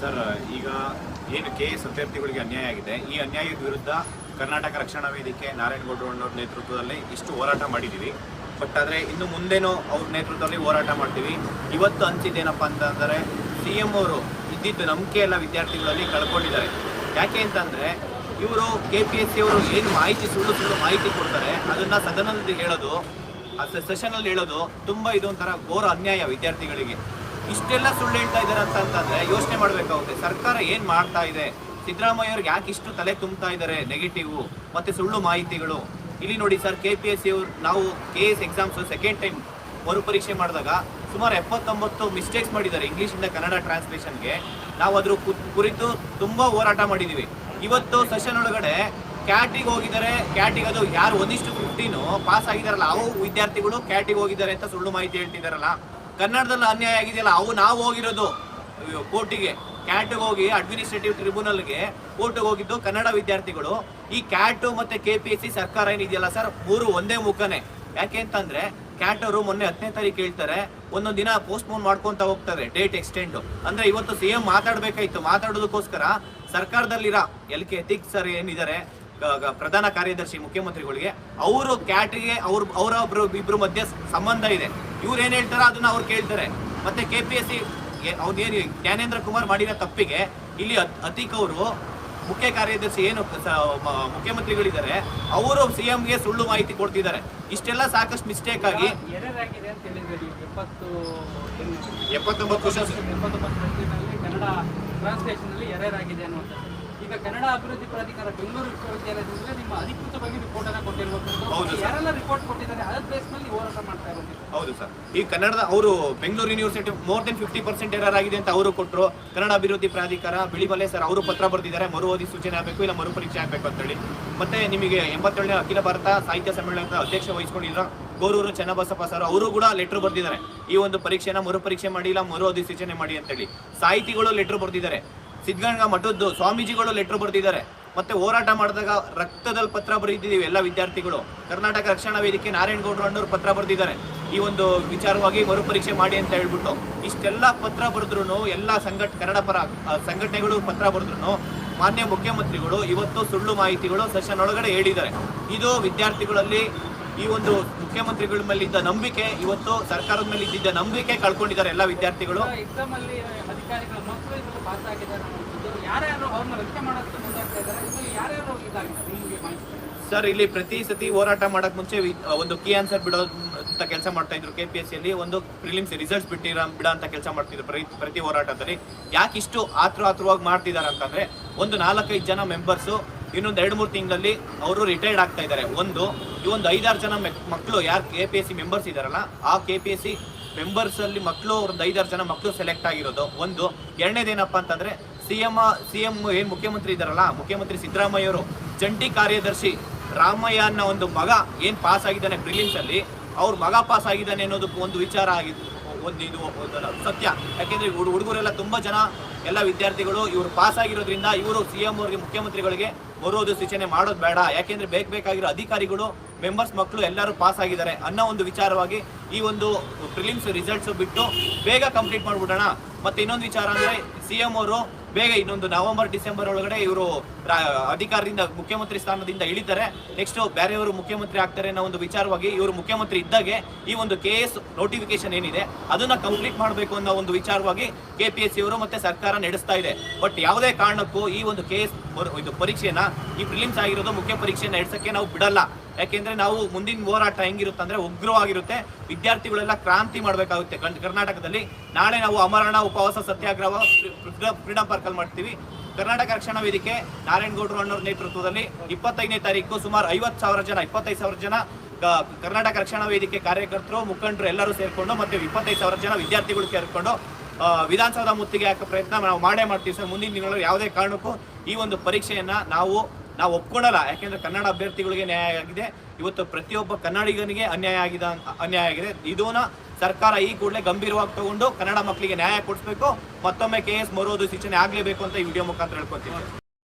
Sir, ಈಗ ಏನು K S ಅಭ್ಯರ್ಥಿಗಳಿಗೆ ಅನ್ಯಾಯ ಆಗಿದೆ? ಈ ಅನ್ಯಾಯದ ವಿರುದ್ಧ ಕರ್ನಾಟಕ ರಕ್ಷಣಾ ವೇದಿಕೆ ನಾರಾಯಣಗೌಡರು ಅನ್ನೋರ ನೇತೃತ್ವದಲ್ಲಿ ಇಷ್ಟು ಹೋರಾಟ ಮಾಡಿದ್ದೀವಿ. ಬಟ್ ಆದರೆ ಇನ್ನು ಮುಂದೇನೂ ಅವ್ರ ನೇತೃತ್ವದಲ್ಲಿ ಹೋರಾಟ ಮಾಡ್ತೀವಿ. ಇವತ್ತು ಅನ್ಸಿದ್ದೇನಪ್ಪ ಅಂತಂದರೆ ಸಿ ಎಂ ಅವರು ಇದ್ದಿದ್ದು ನಂಬಿಕೆ ಎಲ್ಲ ವಿದ್ಯಾರ್ಥಿಗಳಲ್ಲಿ ಕಳ್ಕೊಂಡಿದ್ದಾರೆ. ಯಾಕೆ ಅಂತಂದರೆ ಇವರು ಕೆ ಪಿ ಎಸ್ ಸಿ ಅವರು ಏನು ಮಾಹಿತಿ ಸುಳ್ಳು ಸುಳ್ಳು ಮಾಹಿತಿ ಕೊಡ್ತಾರೆ. ಅದನ್ನು ಸದನದಲ್ಲಿ ಹೇಳೋದು, ಆ ಸೆಷನಲ್ಲಿ ಹೇಳೋದು ತುಂಬ ಇದೊಂಥರ ಘೋರ ಅನ್ಯಾಯ ವಿದ್ಯಾರ್ಥಿಗಳಿಗೆ. ಇಷ್ಟೆಲ್ಲ ಸುಳ್ಳು ಹೇಳ್ತಾ ಇದ್ದಾರೆ ಅಂತ ಅಂತಂದ್ರೆ ಯೋಚನೆ ಮಾಡ್ಬೇಕಾಗುತ್ತೆ ಸರ್ಕಾರ ಏನ್ ಮಾಡ್ತಾ ಇದೆ? ಸಿದ್ದರಾಮಯ್ಯ ಅವ್ರಿಗೆ ಯಾಕೆ ಇಷ್ಟು ತಲೆ ತುಂಬ್ತಾ ಇದ್ದಾರೆ ನೆಗೆಟಿವ್ ಮತ್ತೆ ಸುಳ್ಳು ಮಾಹಿತಿಗಳು? ಇಲ್ಲಿ ನೋಡಿ sir K P S C ಅವ್ರು ನಾವು K S exams second time ಮರುಪರೀಕ್ಷೆ ಮಾಡಿದಾಗ ಸುಮಾರು ಎಪ್ಪತ್ತೊಂಬತ್ತು ಮಿಸ್ಟೇಕ್ಸ್ ಮಾಡಿದ್ದಾರೆ ಇಂಗ್ಲಿಷಿಂದ ಕನ್ನಡ ಟ್ರಾನ್ಸ್ಲೇಷನ್ಗೆ ನಾವು ಅದ್ರ ಕುರಿತು ತುಂಬಾ ಹೋರಾಟ ಮಾಡಿದೀವಿ. ಇವತ್ತು ಸೆಷನ್ ಒಳಗಡೆ ಕ್ಯಾಟಿಗೆ ಹೋಗಿದ್ದಾರೆ ಕ್ಯಾಟಿಗೆ ಅದು ಯಾರು ಒಂದಿಷ್ಟು ಫಿಫ್ಟೀನು ಪಾಸ್ ಆಗಿದಾರಲ್ಲ ಅವು ವಿದ್ಯಾರ್ಥಿಗಳು ಕ್ಯಾಟಿಗೆ ಹೋಗಿದ್ದಾರೆ ಅಂತ ಸುಳ್ಳು ಮಾಹಿತಿ ಹೇಳ್ತಿದಾರಲ್ಲ ಕನ್ನಡದಲ್ಲಿ ಅನ್ಯಾಯ ಆಗಿದೆಯಲ್ಲ, ಅವು ನಾವು ಹೋಗಿರೋದು. ಕೋರ್ಟಿಗೆ ಕ್ಯಾಟ್ಗೆ ಹೋಗಿ ಅಡ್ಮಿನಿಸ್ಟ್ರೇಟಿವ್ ಟ್ರಿಬ್ಯುನಲ್ಗೆ ಕೋರ್ಟ್ಗೆ ಹೋಗಿದ್ದು ಕನ್ನಡ ವಿದ್ಯಾರ್ಥಿಗಳು. ಈ ಕ್ಯಾಟು ಮತ್ತೆ ಕೆ ಪಿ ಎಸ್ ಸಿ ಸರ್ಕಾರ ಏನಿದೆಯಲ್ಲ ಸರ್, ಮೂರು ಒಂದೇ ಮುಖನೇ. ಯಾಕೆ ಅಂತಂದ್ರೆ ಕ್ಯಾಟ್ ಅವರು ಮೊನ್ನೆ ಹತ್ತನೇ ತಾರೀಕು ಹೇಳ್ತಾರೆ, ಒಂದೊಂದು ದಿನ ಪೋಸ್ಟ್ಪೋನ್ ಮಾಡ್ಕೊಂತ ಹೋಗ್ತಾರೆ ಡೇಟ್ ಎಕ್ಸ್ಟೆಂಡ್ ಅಂದ್ರೆ ಇವತ್ತು ಸಿ ಎಂ ಮಾತಾಡ್ಬೇಕಾಯ್ತು, ಮಾತಾಡೋದಕ್ಕೋಸ್ಕರ ಸರ್ಕಾರದಲ್ಲಿರ ಎಲ್ ಕೆ ಎಥಿಕ್ ಸರ್ ಏನಿದ್ದಾರೆ ಪ್ರಧಾನ ಕಾರ್ಯದರ್ಶಿ ಮುಖ್ಯಮಂತ್ರಿಗಳಿಗೆ, ಅವರು ಕ್ಯಾಟ್ಗೆ ಅವ್ರ ಅವರ ಇಬ್ಬರು ಮಧ್ಯೆ ಸಂಬಂಧ ಇದೆ. ಇವ್ರು ಏನ್ ಹೇಳ್ತಾರೋ ಅದನ್ನ ಅವ್ರು ಕೇಳ್ತಾರೆ. ಮತ್ತೆ ಕೆ ಪಿ ಎಸ್ ಸಿ ಅವ್ರೇನು ಜ್ಞಾನೇಂದ್ರ ಕುಮಾರ್ ಮಾಡಿರೋ ತಪ್ಪಿಗೆ ಇಲ್ಲಿ ಅತ್- ಅತೀಕ್ ಅವರು ಮುಖ್ಯ ಕಾರ್ಯದರ್ಶಿ ಏನು ಮುಖ್ಯಮಂತ್ರಿಗಳಿದ್ದಾರೆ ಅವರು ಸಿ ಗೆ ಸುಳ್ಳು ಮಾಹಿತಿ ಕೊಡ್ತಿದ್ದಾರೆ. ಇಷ್ಟೆಲ್ಲ ಸಾಕಷ್ಟು ಮಿಸ್ಟೇಕ್ ಆಗಿ ಎಪ್ಪತ್ತೊಂಬತ್ತು ಈಗ ಕನ್ನಡ ಅಭಿವೃದ್ಧಿ ಪ್ರಾಧಿಕಾರ ಬೆಂಗಳೂರು ವಿಶ್ವವಿದ್ಯಾಲಯದಿಂದ ನಿಮ್ಮ ಅಧಿಕೃತವಾಗಿ ರಿಪೋರ್ಟ್ ಅನ್ನ ಕೊಟ್ಟಿರುವಂತದ್ದು. ಯಾರೆಲ್ಲ ರಿಪೋರ್ಟ್ ಕೊಟ್ಟಿದ್ದಾರೆ ಅದ್ರ ಬೇಸ್ ಮೇಲೆ ಹೋರಾಟ ಮಾಡ್ತಾ ಇರೋದು. ಹೌದು ಸರ್. ಈ ಕನ್ನಡದ ಅವರು Bengaluru university more than fifty percent error ಆಗಿದೆ ಅಂತ ಅವರು ಕೊಟ್ಟರು ಕನ್ನಡ ಅಭಿವೃದ್ಧಿ ಪ್ರಾಧಿಕಾರ ಬಿಳಿಮಲೆ ಸರ್ ಅವರು ಪತ್ರ ಬರೆದಿದ್ದಾರೆ. ಮರು ಓದಿ ಸೂಚನೆ ಆಗಬೇಕು ಇಲ್ಲ ಮರುಪರೀಕ್ಷೆ ಆಗಬೇಕು ಅಂತೇಳಿ ಮತ್ತೆ ನಿಮಗೆ ಎಂಬತ್ತೇಳನೇ ಅಖಿಲ ಭಾರತ ಸಾಹಿತ್ಯ ಸಮ್ಮೇಳನದ ಅಧ್ಯಕ್ಷ ವಹಿಸ್ಕೊಂಡಿದ್ರು ಗೋರೂರು ಚನ್ನಬಸಪ್ಪ ಸರ್ ಅವರು ಕೂಡ ಲೆಟರ್ ಬರೆದಿದ್ದಾರೆ. ಈ ಒಂದು ಪರೀಕ್ಷೆನ ಮರುಪರೀಕ್ಷೆ ಮಾಡಿ ಇಲ್ಲ ಮರು ಅಧಿಸೂಚನೆ ಮಾಡಿ ಅಂತೇಳಿ ಸಾಹಿತಿಗಳು ಲೆಟರ್ ಬರೆದಿದ್ದಾರೆ. ಸಿದ್ಧಗಂಗಾ ಮಠದ್ದು ಸ್ವಾಮೀಜಿಗಳು ಲೆಟರ್ ಬರೆದಿದ್ದಾರೆ. ಮತ್ತೆ ಹೋರಾಟ ಮಾಡಿದಾಗ ರಕ್ತದಲ್ಲಿ ಪತ್ರ ಬರೆದಿದ್ದೀವಿ ಎಲ್ಲ ವಿದ್ಯಾರ್ಥಿಗಳು. ಕರ್ನಾಟಕ ರಕ್ಷಣಾ ವೇದಿಕೆ ನಾರಾಯಣಗೌಡರು ಅಣ್ಣವ್ರು ಪತ್ರ ಬರೆದಿದ್ದಾರೆ. ಈ ಒಂದು ವಿಚಾರವಾಗಿ ಮರುಪರೀಕ್ಷೆ ಮಾಡಿ ಅಂತ ಹೇಳ್ಬಿಟ್ಟು ಇಷ್ಟೆಲ್ಲ ಪತ್ರ ಬರೆದ್ರು ಎಲ್ಲ ಸಂಘಟ, ಕನ್ನಡ ಪರ ಸಂಘಟನೆಗಳು ಪತ್ರ ಬರೆದ್ರು ಮಾನ್ಯ ಮುಖ್ಯಮಂತ್ರಿಗಳು ಇವತ್ತು ಸುಳ್ಳು ಮಾಹಿತಿಗಳು ಸೆಷನ್ ಒಳಗಡೆ ಹೇಳಿದ್ದಾರೆ. ಇದು ವಿದ್ಯಾರ್ಥಿಗಳಲ್ಲಿ ಈ ಒಂದು ಮುಖ್ಯಮಂತ್ರಿಗಳ ಮೇಲೆ ನಂಬಿಕೆ, ಇವತ್ತು ಸರ್ಕಾರದ ಮೇಲೆ ಇದ್ದಿದ್ದ ನಂಬಿಕೆ ಕಳ್ಕೊಂಡಿದ್ದಾರೆ ಎಲ್ಲ ವಿದ್ಯಾರ್ಥಿಗಳು. ಪಾಸ್ ಯಾರ್ಯಾರು ಅವ್ರನ್ನ ಮುಂದಾಗ್ತಾ ಇದ್ದಾರೆ ಯಾರ್ಯಾರು ಸರ್, ಇಲ್ಲಿ ಪ್ರತಿ ಸತಿ ಹೋರಾಟ ಮಾಡಕ್ ಮುಂಚೆ ಒಂದು ಕೀ ಆನ್ಸರ್ ಬಿಡೋ ಅಂತ ಕೆಲಸ ಮಾಡ್ತಾ ಇದ್ರು ಕೆ ಪಿ ಎಸ್ ಸಿಯಲ್ಲಿ ಒಂದು ಪ್ರಿಲಿಮ್ಸ್ ರಿಸಲ್ಟ್ಸ್ ಬಿಟ್ಟಿರ ಬಿಡ ಅಂತ ಕೆಲಸ ಮಾಡ್ತಿದ್ರು ಪ್ರತಿ ಪ್ರತಿ ಹೋರಾಟದಲ್ಲಿ. ಯಾಕೆ ಇಷ್ಟು ಆತ್ರ ಆತ್ರವಾಗಿ ಮಾಡ್ತಿದ್ದಾರೆ ಅಂತಂದ್ರೆ, ಒಂದು ನಾಲ್ಕೈದು ಜನ ಮೆಂಬರ್ಸು ಇನ್ನೊಂದು ಎರಡು ಮೂರು ತಿಂಗಳಲ್ಲಿ ಅವರು ರಿಟೈರ್ಡ್ ಆಗ್ತಾ ಇದ್ದಾರೆ ಒಂದು, ಈ ಒಂದು ಐದಾರು ಜನ ಮೆಕ್- ಮಕ್ಕಳು ಯಾರು K P S C members ಇದಾರಲ್ಲ, ಆ K P S C members ಅಲ್ಲಿ ಮಕ್ಕಳು ಒಂದು ಐದಾರು ಜನ ಮಕ್ಕಳು ಸೆಲೆಕ್ಟ್ ಆಗಿರೋದು. ಒಂದು ಎರಡನೇದೇನಪ್ಪ ಅಂತಂದ್ರೆ ಸಿ ಎಂ ಸಿ ಎಂ ಏನ್ ಮುಖ್ಯಮಂತ್ರಿ ಇದಾರಲ್ಲ ಮುಖ್ಯಮಂತ್ರಿ ಸಿದ್ದರಾಮಯ್ಯ ಅವರು ಜಂಟಿ ಕಾರ್ಯದರ್ಶಿ ರಾಮಯ್ಯ ಅನ್ನೋ ಒಂದು ಮಗ ಏನ್ ಪಾಸ್ ಆಗಿದ್ದಾನೆ ಪ್ರಿಲಿಮ್ಸ್ ಅಲ್ಲಿ, ಅವ್ರ ಮಗ ಪಾಸ್ ಆಗಿದ್ದಾನೆ ಅನ್ನೋದು ಒಂದು ವಿಚಾರ ಆಗಿದ್ದು ಒಂದು ಇದು ಸತ್ಯ. ಯಾಕೆಂದ್ರೆ ಹುಡು- ಹುಡುಗರೆಲ್ಲ ತುಂಬಾ ಜನ, ಎಲ್ಲ ವಿದ್ಯಾರ್ಥಿಗಳು, ಇವರು ಪಾಸ್ ಆಗಿರೋದ್ರಿಂದ ಇವರು ಸಿ ಎಂ ಅವರಿಗೆ, ಮುಖ್ಯಮಂತ್ರಿಗಳಿಗೆ ಬರೋದು ಸೂಚನೆ ಮಾಡೋದು ಬೇಡ. ಯಾಕೆಂದ್ರೆ ಬೇಕು ಬೇಕಾಗಿರೋ ಅಧಿಕಾರಿಗಳು ಮೆಂಬರ್ಸ್ ಮಕ್ಕಳು ಎಲ್ಲರೂ ಪಾಸ್ ಆಗಿದ್ದಾರೆ ಅನ್ನೋ ಒಂದು ವಿಚಾರವಾಗಿ ಈ ಒಂದು ಪ್ರಿಲಿಮ್ಸ್ ರಿಸಲ್ಟ್ಸ್ ಬಿಟ್ಟು ಬೇಗ ಕಂಪ್ಲೀಟ್ ಮಾಡ್ಬಿಡೋಣ. ಮತ್ತೆ ಇನ್ನೊಂದು ವಿಚಾರ ಅಂದ್ರೆ ಸಿ ಎಂ ಅವರು ಬೇಗ ಇನ್ನೊಂದು ನವೆಂಬರ್, ಡಿಸೆಂಬರ್ ಒಳಗಡೆ ಇವರು ಅಧಿಕಾರದಿಂದ ಮುಖ್ಯಮಂತ್ರಿ ಸ್ಥಾನದಿಂದ ಇಳಿತಾರೆ. ನೆಕ್ಸ್ಟ್ ಬೇರೆಯವರು ಮುಖ್ಯಮಂತ್ರಿ ಆಗ್ತಾರೆ ಅನ್ನೋ ಒಂದು ವಿಚಾರವಾಗಿ ಇವರು ಮುಖ್ಯಮಂತ್ರಿ ಇದ್ದಾಗೆ ಈ ಒಂದು ಕೆ ನೋಟಿಫಿಕೇಶನ್ ಏನಿದೆ, ಅದನ್ನ ಕಂಪ್ಲೀಟ್ ಮಾಡಬೇಕು ಅನ್ನೋ ಒಂದು ವಿಚಾರವಾಗಿ ಕೆ ಪಿ ಎಸ್ ಅವರು ಮತ್ತೆ ಸರ್ಕಾರ ನಡೆಸ್ತಾ ಇದೆ. ಬಟ್ ಯಾವುದೇ ಕಾರಣಕ್ಕೂ ಈ ಒಂದು ಕೆ ಎಸ್ ಇದು ಪರೀಕ್ಷೆನ, ಈ ಪ್ರಿಲಿಮ್ಸ್ ಆಗಿರೋದು ಮುಖ್ಯ ಪರೀಕ್ಷೆ ನಡೆಸಕ್ಕೆ ನಾವು ಬಿಡಲ್ಲ. ಯಾಕೆಂದ್ರೆ ನಾವು ಮುಂದಿನ ಹೋರಾಟ ಹೆಂಗಿರುತ್ತೆ ಅಂದ್ರೆ ಉಗ್ರವಾಗಿರುತ್ತೆ, ವಿದ್ಯಾರ್ಥಿಗಳೆಲ್ಲ ಕ್ರಾಂತಿ ಮಾಡಬೇಕಾಗುತ್ತೆ. ಕರ್ನಾಟಕದಲ್ಲಿ ನಾಳೆ ನಾವು ಅಮರಣ, ಉಪವಾಸ, ಸತ್ಯಾಗ್ರಹ ಫ್ರೀಡಂ ಪಾರ್ಕ್ ಅಲ್ಲಿ ಮಾಡ್ತೀವಿ. ಕರ್ನಾಟಕ ರಕ್ಷಣಾ ವೇದಿಕೆ, ನಾರಾಯಣಗೌಡರು ಅನ್ನೋರ ನೇತೃತ್ವದಲ್ಲಿ ಇಪ್ಪತ್ತೈದನೇ ತಾರೀಕು ಸುಮಾರು ಐವತ್ತು ಸಾವಿರ ಜನ, ಇಪ್ಪತ್ತೈದು ಸಾವಿರ ಜನ ಕರ್ನಾಟಕ ರಕ್ಷಣಾ ವೇದಿಕೆ ಕಾರ್ಯಕರ್ತರು, ಮುಖಂಡರು ಎಲ್ಲರೂ ಸೇರಿಕೊಂಡು ಮತ್ತೆ ಇಪ್ಪತ್ತೈದು ಸಾವಿರ ಜನ ವಿದ್ಯಾರ್ಥಿಗಳು ಸೇರಿಕೊಂಡು ವಿಧಾನಸೌಧ ಮುತ್ತಿಗೆ ಹಾಕೋ ಪ್ರಯತ್ನ ನಾವು ಮಾಡೇ ಮಾಡ್ತೀವಿ ಸರ್. ಮುಂದಿನ ದಿನಗಳಲ್ಲಿ ಯಾವುದೇ ಕಾರಣಕ್ಕೂ ಈ ಒಂದು ಪರೀಕ್ಷೆಯನ್ನ ನಾವು ನಾವು ಒಪ್ಕೊಳ್ಳಲ್ಲ ಯಾಕೆಂದ್ರೆ ಕನ್ನಡ ಅಭ್ಯರ್ಥಿಗಳಿಗೆ ನ್ಯಾಯ ಆಗಿದೆ. ಇವತ್ತು ಪ್ರತಿಯೊಬ್ಬ ಕನ್ನಡಿಗನಿಗೆ ಅನ್ಯಾಯ ಆಗಿದೆ ಅನ್ಯಾಯ ಆಗಿದೆ. ಇದನ್ನ ಸರ್ಕಾರ ಈ ಕೂಡಲೇ ಗಂಭೀರವಾಗಿ ತಗೊಂಡು ಕನ್ನಡ ಮಕ್ಕಳಿಗೆ ನ್ಯಾಯ ಕೊಡಿಸ್ಬೇಕು. ಮತ್ತೊಮ್ಮೆ ಕೆ ಎಸ್ ಮರೋದು ಸೂಚನೆ ಆಗಲೇಬೇಕು ಅಂತ ಈ ವಿಡಿಯೋ ಮುಖಾಂತರ ಹೇಳ್ಕೊತೀನಿ